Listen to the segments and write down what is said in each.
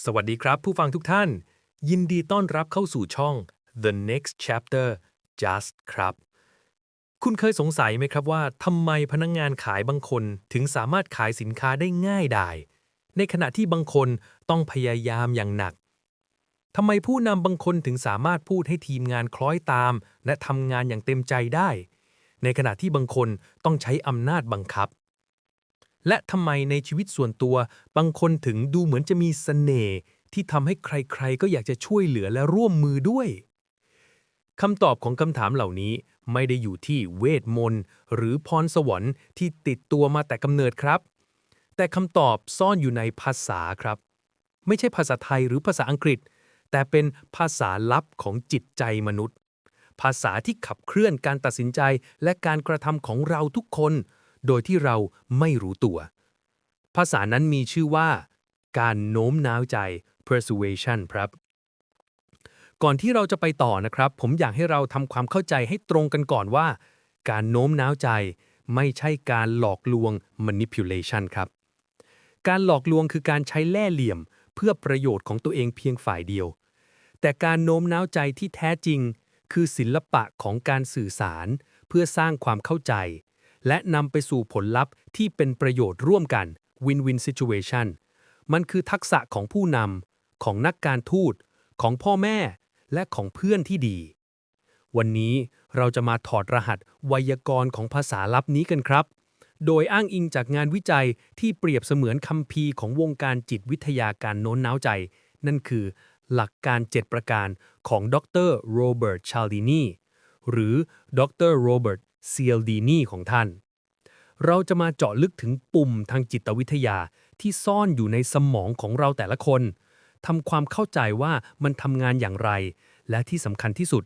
สวัสดีครับ ผู้ฟังทุกท่าน ยินดีต้อนรับเข้าสู่ช่อง The Next Chapter Just ครับ คุณเคยสงสัยไหมครับว่าทำไมพนักงงานขายบางคนถึงสามารถขายสินค้าได้ง่ายดายในขณะที่บางคนต้องพยายามอย่างหนักทำไมผู้นำบางคนถึงสามารถพูดให้ทีมงานคล้อยตาม และทำงานอย่างเต็มใจได้ ในขณะที่บางคนต้องใช้อำนาจบังคับ และทำไมในชีวิตส่วนตัว บางคนถึงดูเหมือนจะมีเสน่ห์ที่ทำให้ใครๆ ก็อยากจะช่วยเหลือและร่วมมือด้วยคำตอบของคำถามเหล่านี้ไม่ได้อยู่ที่เวทมนต์หรือพรสวรรค์ที่ติดตัวมาแต่กำเนิดครับ แต่คำตอบซ่อนอยู่ในภาษาครับ ไม่ใช่ภาษาไทยหรือภาษาอังกฤษ แต่เป็นภาษาลับของจิตใจมนุษย์ ภาษาที่ขับเคลื่อนการตัดสินใจและการกระทำของเราทุกคน โดยที่เราไม่รู้ตัว ภาษานั้นมีชื่อว่า การโน้มน้าวใจ persuasion ครับ ก่อนที่เราจะไปต่อนะครับ ผมอยากให้เราทำความเข้าใจให้ตรงกันก่อนว่า การโน้มน้าวใจ ไม่ใช่การหลอกลวง manipulation ครับ การหลอกลวงคือการใช้แล่เหลี่ยม เพื่อประโยชน์ของตัวเองเพียงฝ่ายเดียว แต่การโน้มน้าวใจที่แท้จริง คือศิลปะของการสื่อสาร เพื่อสร้างความเข้าใจ และนำไปสู่ผลลัพธ์ที่เป็นประโยชน์ร่วมกัน win-win situation มันคือทักษะของผู้นำของนักการทูต ของพ่อแม่ และของเพื่อนที่ดี วันนี้เราจะมาถอดรหัสไวยากรณ์ของภาษาลับนี้กันครับ โดยอ้างอิงจากงานวิจัยที่เปรียบเสมือนคัมภีร์ของวงการจิตวิทยาการโน้นน้าวใจ นั่นคือหลักการ 7 ประการของดรโรเบิร์ตชาลดินีหรือดรโรเบิร์ต เซียลดีนีของท่าน เราจะมาเจาะลึกถึงปุ่มทางจิตวิทยาที่ซ่อนอยู่ในสมองของเราแต่ละคนทำความเข้าใจว่ามันทำงานอย่างไร และที่สำคัญที่สุด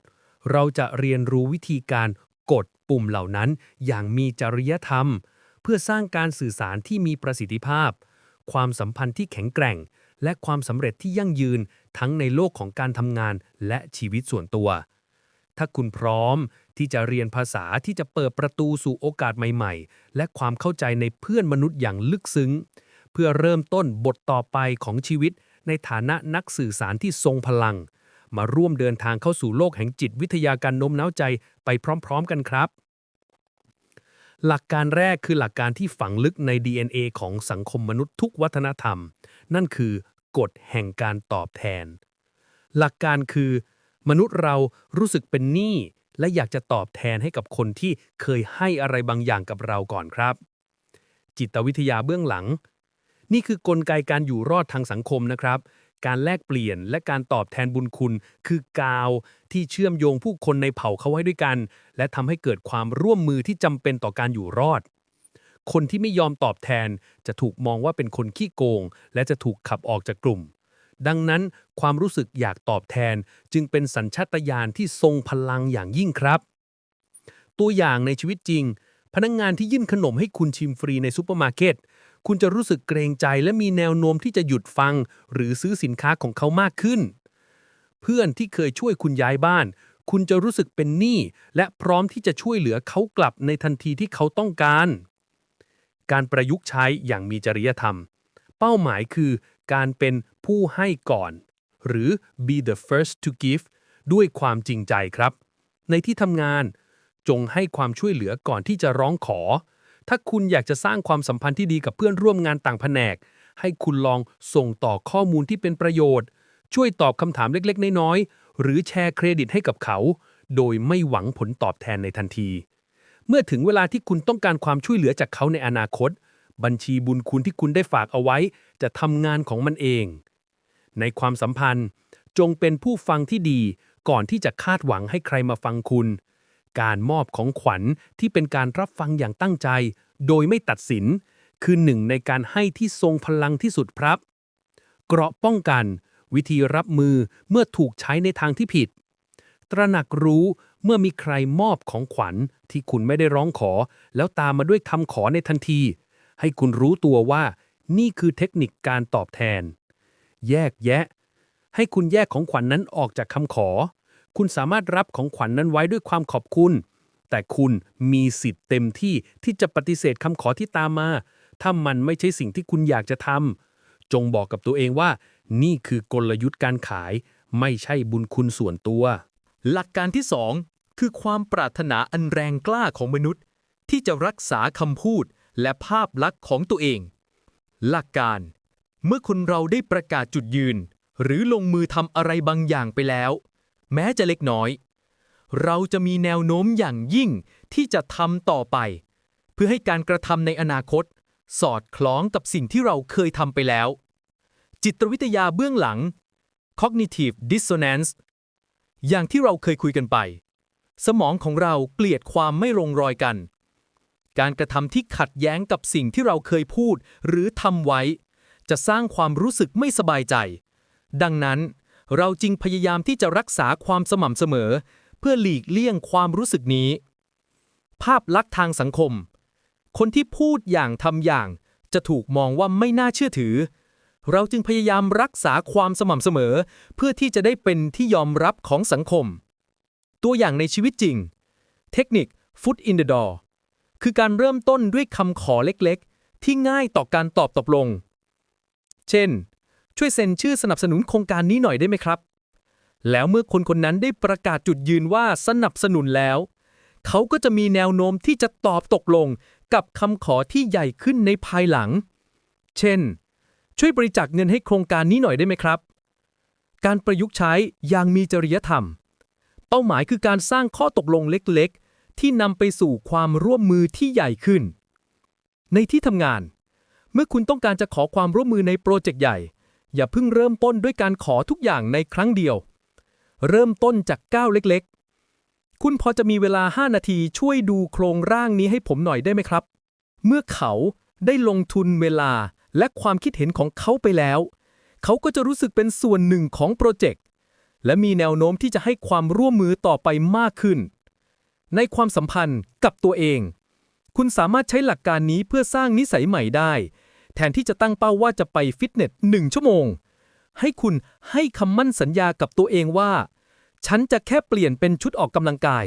เราจะเรียนรู้วิธีการกดปุ่มเหล่านั้นอย่างมีจริยธรรม เพื่อสร้างการสื่อสารที่มีประสิทธิภาพ ความสัมพันธ์ที่แข็งแกร่ง และความสำเร็จที่ยั่งยืนทั้งในโลกของการทำงานและชีวิตส่วนตัว ถ้าคุณพร้อม ที่จะเรียนภาษาที่จะเปิดประตูสู่โอกาสใหม่ ๆ และความเข้าใจในเพื่อนมนุษย์อย่างลึกซึ้ง เพื่อเริ่มต้นบทต่อไปของชีวิต ในฐานะนักสื่อสารที่ทรงพลัง มาร่วมเดินทางเข้าสู่โลกแห่งจิตวิทยาการโน้มน้าวใจไปพร้อม ๆ กันครับ หลักการแรกคือหลักการที่ฝังลึกใน DNA ของสังคมมนุษย์ทุกวัฒนธรรม นั่นคือกฎแห่งการตอบแทน หลักการคือ มนุษย์เรารู้สึกเป็นหนี้ และอยากจะตอบแทนให้กับคนที่เคยให้อะไรบางอย่างกับเราก่อนครับ จิตวิทยาเบื้องหลัง นี่คือกลไกการอยู่รอดทางสังคมนะครับ การแลกเปลี่ยนและการตอบแทนบุญคุณ คือกาวที่เชื่อมโยงผู้คนในเผ่าเขาไว้ด้วยกัน และทำให้เกิดความร่วมมือที่จำเป็นต่อการอยู่รอดคนที่ไม่ยอมตอบแทนจะถูกมองว่าเป็นคนขี้โกง และจะถูกขับออกจากกลุ่ม ดังนั้นความรู้สึกอยากตอบแทนจึงเป็นสัญชาตญาณที่ทรงพลังอย่างยิ่งครับ ตัวอย่างในชีวิตจริง พนักงงานที่ยื่นขนมให้คุณชิมฟรีในซูเปอร์มาร์เก็ตคุณจะรู้สึกเกรงใจและมีแนวโน้มที่จะหยุดฟัง หรือซื้อสินค้าของเขามากขึ้น เพื่อนที่เคยช่วยคุณย้ายบ้าน คุณจะรู้สึกเป็นหนี้และพร้อมที่จะช่วยเหลือเขากลับในทันทีที่เขาต้องการ การประยุกต์ใช้อย่างมีจริยธรรม เป้าหมายคือ การเป็นผู้ให้ก่อน หรือ be the first to give ด้วยความจริงใจครับ ในที่ทำงาน จงให้ความช่วยเหลือก่อนที่จะร้องขอ ถ้าคุณอยากจะสร้างความสัมพันธ์ที่ดีกับเพื่อนร่วมงานต่างแผนก ให้คุณลองส่งต่อข้อมูลที่เป็นประโยชน์ ช่วยตอบคำถามเล็กๆ น้อยๆ หรือแชร์เครดิตให้กับเขา โดยไม่หวังผลตอบแทนในทันที เมื่อถึงเวลาที่คุณต้องการความช่วยเหลือจากเขาในอนาคต บัญชีบุญคุณที่คุณได้ฝากเอาไว้ จะทำงานของมันเอง ในความสัมพันธ์จงเป็นผู้ฟังที่ดีก่อนที่จะคาดหวังให้ใครมาฟังคุณ การมอบของขวัญที่เป็นการรับฟังอย่างตั้งใจ โดยไม่ตัดสิน คือหนึ่งในการให้ที่ทรงพลังที่สุดครับ เกราะป้องกัน วิธีรับมือเมื่อถูกใช้ในทางที่ผิด ตระหนักรู้เมื่อมีใครมอบของขวัญที่คุณไม่ได้ร้องขอ แล้วตามมาด้วยคำขอในทันที ให้คุณรู้ตัวว่า นี่คือเทคนิคการตอบแทน แยกแยะ ให้คุณแยกของขวัญนนั้นออกจากคำขอ คุณสามารถรับของขวัญนนั้นไว้ด้วยความขอบคุณ แต่คุณมีสิทธิ์เต็มที่ที่จะปฏิเสธคำขอที่ตามมา ถ้ามันไม่ใช่สิ่งที่คุณอยากจะทำจงบอกกับตัวเองว่า นี่คือกลยุทธ์การขาย ไม่ใช่บุญคุณส่วนตัว หลักการที่สองคือความปรารถนาอันแรงกล้าของมนุษย์ ที่จะรักษาคำพูดและภาพลักษณ์ของตัวเอง หลักการ เมื่อคนเราได้ประกาศจุดยืน หรือลงมือทำอะไรบางอย่างไปแล้ว แม้จะเล็กน้อย เราจะมีแนวโน้มอย่างยิ่งที่จะทำต่อไป เพื่อให้การกระทำในอนาคต สอดคล้องกับสิ่งที่เราเคยทำไปแล้ว จิตวิทยาเบื้องหลัง cognitive dissonance อย่างที่เราเคยคุยกันไป สมองของเราเกลียดความไม่ลงรอยกัน การกระทำที่ขัดแย้งกับสิ่งที่เราเคยพูดหรือทำไว้ จะสร้างความรู้สึกไม่สบายใจ ดังนั้น เราจึงพยายามที่จะรักษาความสม่ำเสมอ เพื่อหลีกเลี่ยงความรู้สึกนี้ ภาพลักษณ์ทางสังคม คนที่พูดอย่างทำอย่าง จะถูกมองว่าไม่น่าเชื่อถือ เราจึงพยายามรักษาความสม่ำเสมอ เพื่อที่จะได้เป็นที่ยอมรับของสังคม ตัวอย่างในชีวิตจริง เทคนิค Foot in the door คือการเริ่มต้นด้วยคำขอเล็กๆ ที่ง่ายต่อการตอบตกลง เช่น ช่วยเซ็นชื่อสนับสนุนโครงการนี้หน่อยได้ไหมครับ แล้วเมื่อคนคนนั้นได้ประกาศจุดยืนว่าสนับสนุนแล้ว เขาก็จะมีแนวโน้มที่จะตอบตกลงกับคำขอที่ใหญ่ขึ้นในภายหลัง เช่น ช่วยบริจาคเงินให้โครงการนี้หน่อยได้ไหมครับ การประยุกต์ใช้อย่างมีจริยธรรม เป้าหมายคือการสร้างข้อตกลงเล็กๆ ที่นำไปสู่ความร่วมมือที่ใหญ่ขึ้น ในที่ทำงาน เมื่อคุณต้องการจะขอความร่วมมือในโปรเจกต์ใหญ่ อย่าเพิ่งเริ่มต้นด้วยการขอทุกอย่างในครั้งเดียว เริ่มต้นจากก้าวเล็กๆ คุณพอจะมีเวลา 5 นาทีช่วยดูโครงร่างนี้ให้ผมหน่อยได้ไหมครับ เมื่อเขาได้ลงทุนเวลาและความคิดเห็นของเขาไปแล้ว เขาก็จะรู้สึกเป็นส่วนหนึ่งของโปรเจกต์และมีแนวโน้มที่จะให้ความร่วมมือต่อไปมากขึ้น ในความสัมพันธ์กับตัวเอง คุณสามารถใช้หลักการนี้เพื่อสร้างนิสัยใหม่ได้ แทนที่จะตั้งเป้าว่าจะไปฟิตเนสหนึ่งชั่วโมง ให้คุณให้คำมั่นสัญญากับตัวเองว่า ฉันจะแค่เปลี่ยนเป็นชุดออกกำลังกาย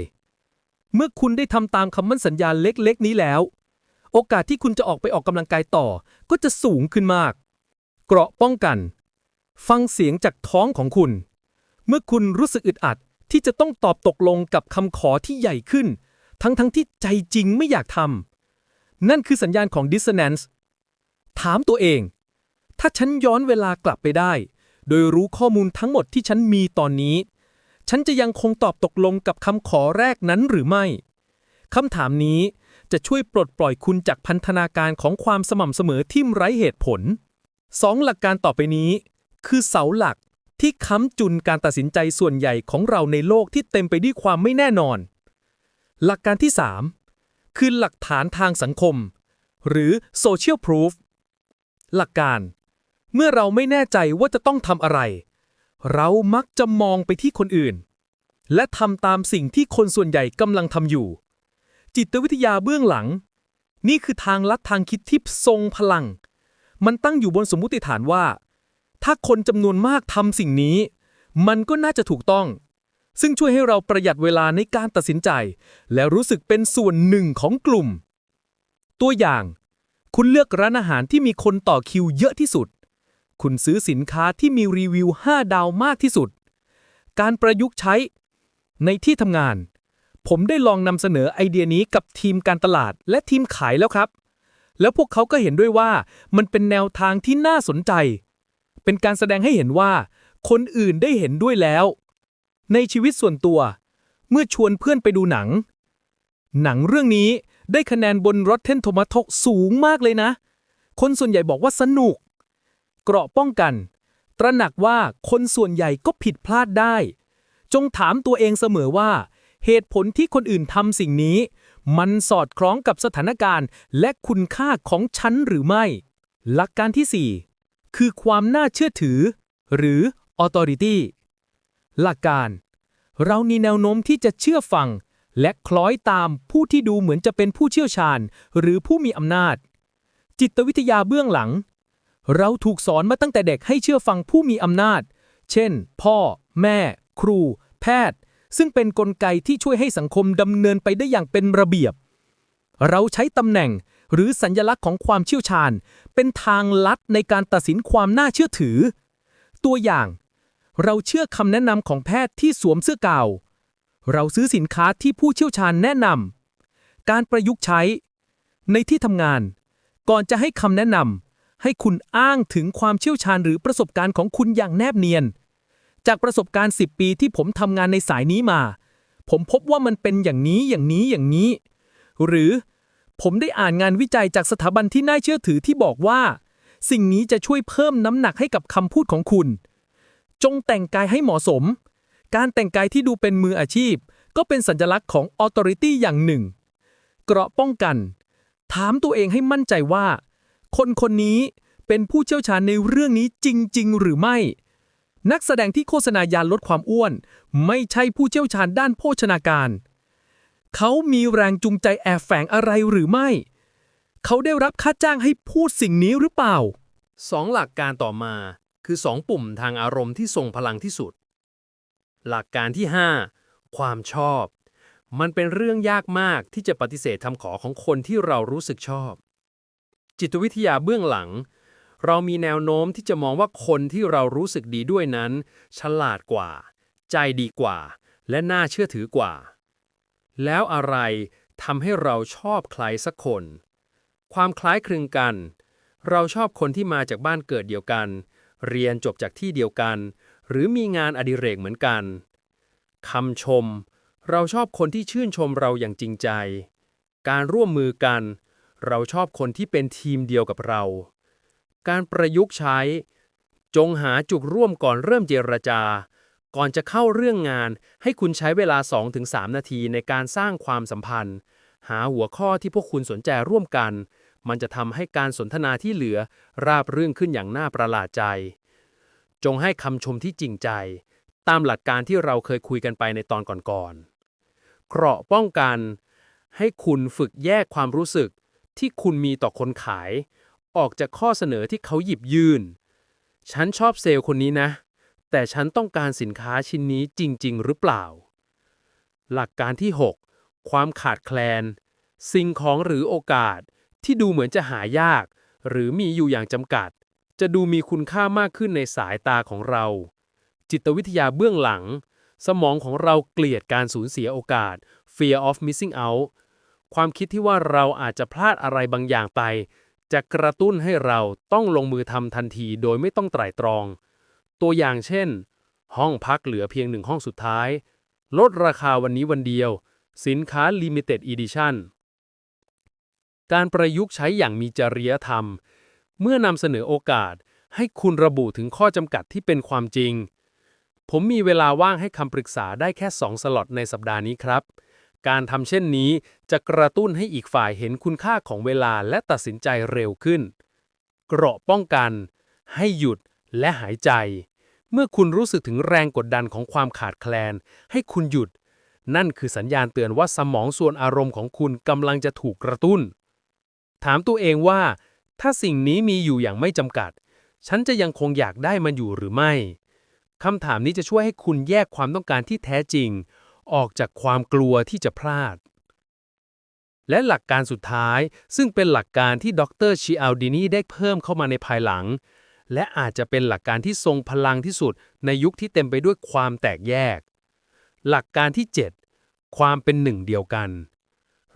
เมื่อคุณได้ทำตามคำมั่นสัญญาเล็กๆ นี้แล้ว โอกาสที่คุณจะออกไปออกกำลังกายต่อก็จะสูงขึ้นมาก เกราะป้องกัน ฟังเสียงจากท้องของคุณ เมื่อคุณรู้สึกอึดอัด ที่จะต้องตอบตกลงกับคำขอที่ใหญ่ขึ้น ทั้งๆทที่ใจจริงไม่อยากทำนั่นคือสัญญาณของ dissonance ถามตัวเอง ถ้าฉันย้อนเวลากลับไปได้ โดยรู้ข้อมูลทั้งหมดที่ฉันมีตอนนี้ ฉันจะยังคงตอบตกลงกับคำขอแรกนั้นหรือไม่คำถามนี้จะช่วยปลดปล่อยคุณจากพันธนาการของความสม่ำเสมอที่ไร้เหตุผลสองหลักการต่อไปนี้ คือเสาหลัก ที่ค้ำจุนการตัดสินใจส่วนใหญ่ของเราในโลกที่เต็มไปด้วยความไม่แน่นอน หลักการที่ 3 คือหลักฐานทางสังคม หรือ social proof หลักการ เมื่อเราไม่แน่ใจว่าจะต้องทำอะไร เรามักจะมองไปที่คนอื่น และทำตามสิ่งที่คนส่วนใหญ่กำลังทำอยู่ จิตวิทยาเบื้องหลัง นี่คือทางลัดทางคิดที่ทรงพลัง มันตั้งอยู่บนสมมุติฐานว่า ถ้าคนจำนวนมากทำสิ่งนี้ มันก็น่าจะถูกต้อง ซึ่งช่วยให้เราประหยัดเวลาในการตัดสินใจ และรู้สึกเป็นส่วนหนึ่งของกลุ่ม ตัวอย่าง คุณเลือกร้านอาหารที่มีคนต่อคิวเยอะที่สุด คุณซื้อสินค้าที่มีรีวิว 5 ดาวมากที่สุด การประยุกต์ใช้ ในที่ทำงาน ผมได้ลองนำเสนอไอเดียนี้กับทีมการตลาดและทีมขายแล้วครับ แล้วพวกเขาก็เห็นด้วยว่ามันเป็นแนวทางที่น่าสนใจ เป็นการแสดงให้เห็นว่า คนอื่นได้เห็นด้วยแล้ว ในชีวิตส่วนตัว เมื่อชวนเพื่อนไปดูหนัง หนังเรื่องนี้ได้คะแนนบน Rotten Tomato สูงมากเลยนะ คนส่วนใหญ่บอกว่าสนุก เกราะป้องกัน ตระหนักว่าคนส่วนใหญ่ก็ผิดพลาดได้ จงถามตัวเองเสมอว่า เหตุผลที่คนอื่นทำสิ่งนี้ มันสอดคล้องกับสถานการณ์และคุณค่าของฉันหรือไม่ หลักการที่ 4 คือความน่าเชื่อถือ หรือ authority หลักการ เรามีแนวโน้มที่จะเชื่อฟัง และคล้อยตามผู้ที่ดูเหมือนจะเป็นผู้เชี่ยวชาญ หรือผู้มีอำนาจ จิตวิทยาเบื้องหลัง เราถูกสอนมาตั้งแต่เด็กให้เชื่อฟังผู้มีอำนาจ เช่น พ่อ แม่ ครู แพทย์ ซึ่งเป็นนกลไกที่ช่วยให้สังคมดำเนินไปได้อย่างเป็นระเบียบ เราใช้ตำแหน่ง หรือสัญลักษณ์ของความเชี่ยวชาญ เป็นทางลัดในการตัดสินความน่าเชื่อถือ ตัวอย่าง เราเชื่อคำแนะนำของแพทย์ที่สวมเสื้อกาว เราซื้อสินค้าที่ผู้เชี่ยวชาญแนะนำการประยุกต์ใช้ ในที่ทำงาน ก่อนจะให้คำแนะนำให้คุณอ้างถึงความเชี่ยวชาญหรือประสบการณ์ของคุณอย่างแนบเนียน จากประสบการณ์ 10 ปีที่ผมทำงานในสายนี้มา ผมพบว่ามันเป็นอย่างนี้อย่างนี้อย่างนี้ หรือ ผมได้อ่านงานวิจัยจากสถาบันที่น่าเชื่อถือที่บอกว่า สิ่งนี้จะช่วยเพิ่มน้ำหนักให้กับคำพูดของคุณ จงแต่งกายให้เหมาะสม การแต่งกายที่ดูเป็นมืออาชีพ ก็เป็นสัญลักษณ์ของ authority อย่างหนึ่ง เกราะป้องกัน ถามตัวเองให้มั่นใจว่า คนคนนี้เป็นผู้เชี่ยวชาญในเรื่องนี้จริง ๆ หรือไม่ นักแสดงที่โฆษณายาลดความอ้วน ไม่ใช่ผู้เชี่ยวชาญด้านโภชนาการ เขามีแรงจูงใจแอบแฝงอะไรหรือไม่ เขาได้รับค่าจ้างให้พูดสิ่งนี้หรือเปล่า สองหลักการต่อมาคือสองปุ่มทางอารมณ์ที่ทรงพลังที่สุด หลักการที่ 5 ความชอบ มันเป็นเรื่องยากมากที่จะปฏิเสธคำขอของคนที่เรารู้สึกชอบ จิตวิทยาเบื้องหลัง เรามีแนวโน้มที่จะมองว่าคนที่เรารู้สึกดีด้วยนั้น ฉลาดกว่า ใจดีกว่า และน่าเชื่อถือกว่า แล้วอะไรทำให้เราชอบใครสักคน ความคล้ายคลึงกัน เราชอบคนที่มาจากบ้านเกิดเดียวกัน เรียนจบจากที่เดียวกัน หรือมีงานอดิเรกเหมือนกันคำชม เราชอบคนที่ชื่นชมเราอย่างจริงใจ การร่วมมือกัน เราชอบคนที่เป็นทีมเดียวกับเรา การประยุกต์ใช้ จงหาจุดร่วมก่อนเริ่มเจรจา ก่อนจะเข้าเรื่องงาน ให้คุณใช้เวลา 2-3 นาทีในการสร้างความสัมพันธ์ หาหัวข้อที่พวกคุณสนใจร่วมกัน มันจะทำให้การสนทนาที่เหลือ ราบรื่นขึ้นอย่างน่าประหลาดใจ จงให้คำชมที่จริงใจ ตามหลักการที่เราเคยคุยกันไปในตอนก่อนๆเกราะป้องกัน ให้คุณฝึกแยกความรู้สึกที่คุณมีต่อคนขาย ออกจากข้อเสนอที่เขาหยิบยื่น ฉันชอบเซลล์คนนี้นะ แต่ฉันต้องการสินค้าชิ้นนี้จริง ๆ หรือเปล่า หลักการที่ 6 ความขาดแคลน สิ่งของหรือโอกาสที่ดูเหมือนจะหายาก หรือมีอยู่อย่างจำกัด จะดูมีคุณค่ามากขึ้นในสายตาของเรา จิตวิทยาเบื้องหลัง สมองของเราเกลียดการสูญเสียโอกาส fear of missing out ความคิดที่ว่าเราอาจจะพลาดอะไรบางอย่างไป จะกระตุ้นให้เราต้องลงมือทำทันทีโดยไม่ต้องไตร่ตรอง ตัวอย่างเช่น ห้องพักเหลือเพียงหนึ่งห้องสุดท้าย ลดราคาวันนี้วันเดียว สินค้า Limited Edition การประยุกต์ใช้อย่างมีจริยธรรม เมื่อนำเสนอโอกาส ให้คุณระบุถึงข้อจำกัดที่เป็นความจริง ผมมีเวลาว่างให้คำปรึกษาได้แค่ 2 สล็อตในสัปดาห์นี้ครับ การทำเช่นนี้จะกระตุ้นให้อีกฝ่ายเห็นคุณค่าของเวลาและตัดสินใจเร็วขึ้น เกราะป้องกัน ให้หยุด และหายใจ เมื่อคุณรู้สึกถึงแรงกดดันของความขาดแคลน ให้คุณหยุด นั่นคือสัญญาณเตือนว่าสมองส่วนอารมณ์ของคุณกำลังจะถูกกระตุ้น ถามตัวเองว่า ถ้าสิ่งนี้มีอยู่อย่างไม่จำกัด ฉันจะยังคงอยากได้มันอยู่หรือไม่คำถามนี้จะช่วยให้คุณแยกความต้องการที่แท้จริง ออกจากความกลัวที่จะพลาด และหลักการสุดท้ายซึ่งเป็นหลักการที่ดรชิอัลดินีได้เพิ่มเข้ามาในภายหลัง และอาจจะเป็นหลักการที่ทรงพลังที่สุดในยุคที่เต็มไปด้วยความแตกแยก หลักการที่ 7 ความเป็นหนึ่งเดียวกัน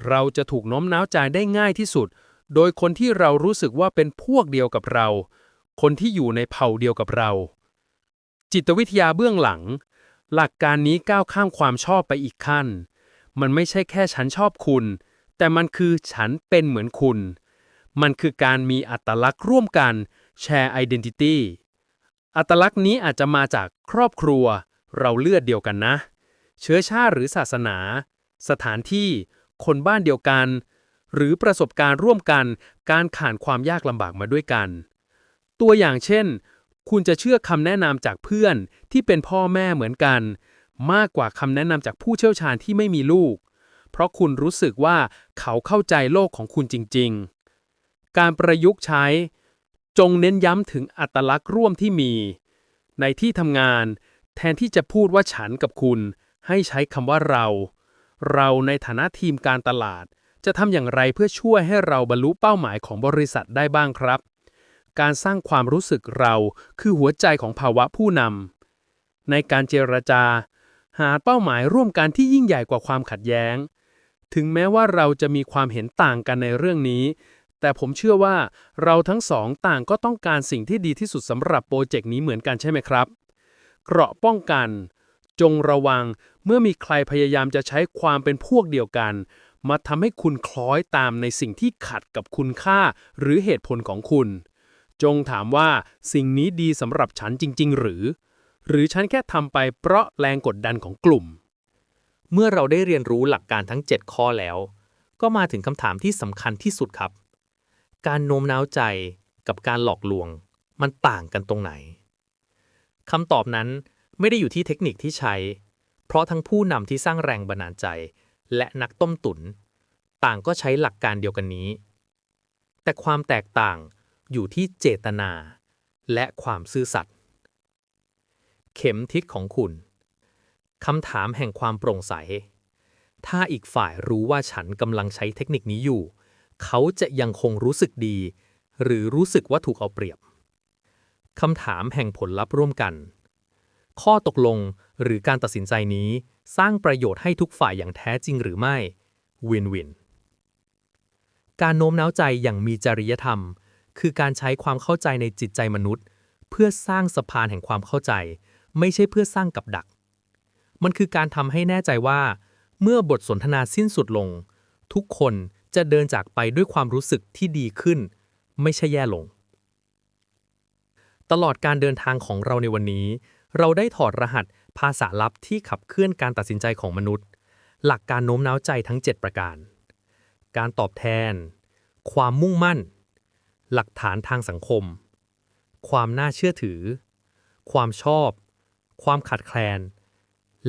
เราจะถูกน้อมน้าวใจได้ง่ายที่สุด โดยคนที่เรารู้สึกว่าเป็นพวกเดียวกับเรา คนที่อยู่ในเผ่าเดียวกับเรา จิตวิทยาเบื้องหลัง หลักการนี้ก้าวข้ามความชอบไปอีกขั้น มันไม่ใช่แค่ฉันชอบคุณ แต่มันคือฉันเป็นเหมือนคุณ มันคือการมีอัตลักษณ์ร่วมกัน Share Identity อัตลักษณ์นี้อาจจะมาจากครอบครัว เราเลือดเดียวกันนะ เชื้อชาติหรือศาสนา สถานที่ คนบ้านเดียวกัน หรือประสบการณ์ร่วมกัน การผ่านความยากลำบากมาด้วยกัน ตัวอย่างเช่น คุณจะเชื่อคำแนะนำจากเพื่อนที่เป็นพ่อแม่เหมือนกัน มากกว่าคำแนะนำจากผู้เชี่ยวชาญที่ไม่มีลูก เพราะคุณรู้สึกว่าเขาเข้าใจโลกของคุณจริง ๆ การประยุกต์ใช้ จงเน้นย้ำถึงอัตลักษณ์ร่วมที่มี ในที่ทำงาน แทนที่จะพูดว่าฉันกับคุณ ให้ใช้คำว่าเรา เราในฐานะทีมการตลาด จะทำอย่างไรเพื่อช่วยให้เราบรรลุเป้าหมายของบริษัทได้บ้างครับ การสร้างความรู้สึกเราคือหัวใจของภาวะผู้นำในการเจรจา หาเป้าหมายร่วมกันที่ยิ่งใหญ่กว่าความขัดแย้ง ถึงแม้ว่าเราจะมีความเห็นต่างกันในเรื่องนี้ แต่ผมเชื่อว่าเราทั้งสองต่างก็ต้องการสิ่งที่ดีที่สุดสำหรับโปรเจกต์นี้เหมือนกันใช่ไหมครับ เกราะป้องกัน จงระวังเมื่อมีใครพยายามจะใช้ความเป็นพวกเดียวกัน มาทำให้คุณคล้อยตามในสิ่งที่ขัดกับคุณค่าหรือเหตุผลของคุณ จงถามว่าสิ่งนี้ดีสำหรับฉันจริง ๆ หรือ หรือฉันแค่ทำไปเพราะแรงกดดันของกลุ่ม เมื่อเราได้เรียนรู้หลักการทั้ง 7 ข้อแล้ว ก็มาถึงคำถามที่สำคัญที่สุดครับ การโน้มน้าวใจกับการหลอกลวง มันต่างกันตรงไหนคำตอบนั้นไม่ได้อยู่ที่เทคนิคที่ใช้ เพราะทั้งผู้นำที่สร้างแรงบันดาลใจ และนักต้มตุน ต่างก็ใช้หลักการเดียวกันนี้ แต่ความแตกต่างอยู่ที่เจตนา และความซื่อสัตย์เข็มทิศของคุณคำถามแห่งความโปร่งใส ถ้าอีกฝ่ายรู้ว่าฉันกำลังใช้เทคนิคนี้อยู่ เขาจะยังคงรู้สึกดี หรือรู้สึกว่าถูกเอาเปรียบคำถามแห่งผลลัพธ์ร่วมกัน ข้อตกลงหรือการตัดสินใจนี้สร้างประโยชน์ให้ทุกฝ่ายอย่างแท้จริงหรือไม่ วินวิน การโน้มน้าวใจอย่างมีจริยธรรม คือการใช้ความเข้าใจในจิตใจมนุษย์ เพื่อสร้างสะพานแห่งความเข้าใจ ไม่ใช่เพื่อสร้างกับดัก มันคือการทำให้แน่ใจว่า เมื่อบทสนทนาสิ้นสุดลง ทุกคน จะเดินจากไปด้วยความรู้สึกที่ดีขึ้น ไม่ใช่แย่ลง ตลอดการเดินทางของเราในวันนี้ เราได้ถอดรหัสภาษาลับที่ขับเคลื่อนการตัดสินใจของมนุษย์ หลักการโน้มน้าวใจทั้ง 7 ประการ การตอบแทน ความมุ่งมั่น หลักฐานทางสังคม ความน่าเชื่อถือ ความชอบ ความขัดแคลน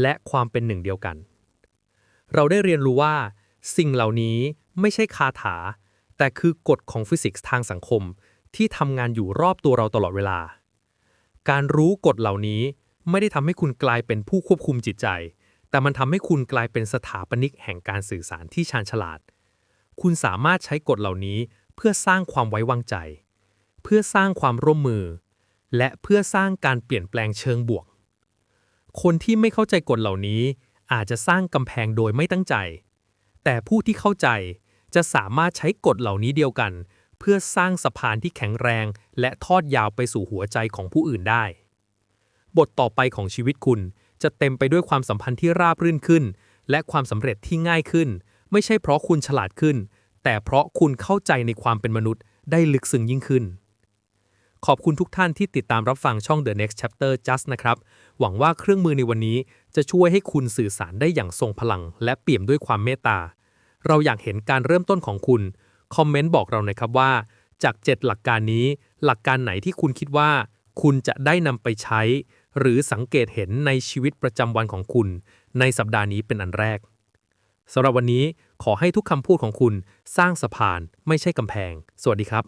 และความเป็นหนึ่งเดียวกัน เราได้เรียนรู้ว่า สิ่งเหล่านี้ ไม่ใช่คาถา แต่คือกฎของฟิสิกส์ทางสังคม ที่ทำงานอยู่รอบตัวเราตลอดเวลา การรู้กฎเหล่านี้ไม่ได้ทำให้คุณกลายเป็นผู้ควบคุมจิตใจ แต่มันทำให้คุณกลายเป็นสถาปนิกแห่งการสื่อสารที่ชาญฉลาด คุณสามารถใช้กฎเหล่านี้เพื่อสร้างความไว้วางใจ เพื่อสร้างความร่วมมือ และเพื่อสร้างการเปลี่ยนแปลงเชิงบวก คนที่ไม่เข้าใจกฎเหล่านี้อาจจะสร้างกำแพงโดยไม่ตั้งใจ แต่ผู้ที่เข้าใจ จะสามารถใช้กฎเหล่านี้เดียวกัน เพื่อสร้างสะพานที่แข็งแรง และทอดยาวไปสู่หัวใจของผู้อื่นได้ บทต่อไปของชีวิตคุณจะเต็มไปด้วยความสัมพันธ์ที่ราบรื่นขึ้น และความสำเร็จที่ง่ายขึ้น ไม่ใช่เพราะคุณฉลาดขึ้น แต่เพราะคุณเข้าใจในความเป็นมนุษย์ ได้ลึกซึ้งยิ่งขึ้น ขอบคุณทุกท่านที่ติดตามรับฟังช่อง The Next Chapter Just นะครับ หวังว่าเครื่องมือในวันนี้จะช่วยให้คุณสื่อสารได้อย่างทรงพลัง และเปี่ยมด้วยความเมตตา เราอยากเห็นการเริ่มต้นของคุณ คอมเมนต์บอกเราหน่อยครับว่า จาก 7 หลักการนี้ หลักการไหนที่คุณคิดว่า คุณจะได้นำไปใช้ หรือสังเกตเห็นในชีวิตประจำวันของคุณ ในสัปดาห์นี้เป็นอันแรกสำหรับวันนี้ขอให้ทุกคำพูดของคุณสร้างสะพานไม่ใช่กำแพง สวัสดีครับ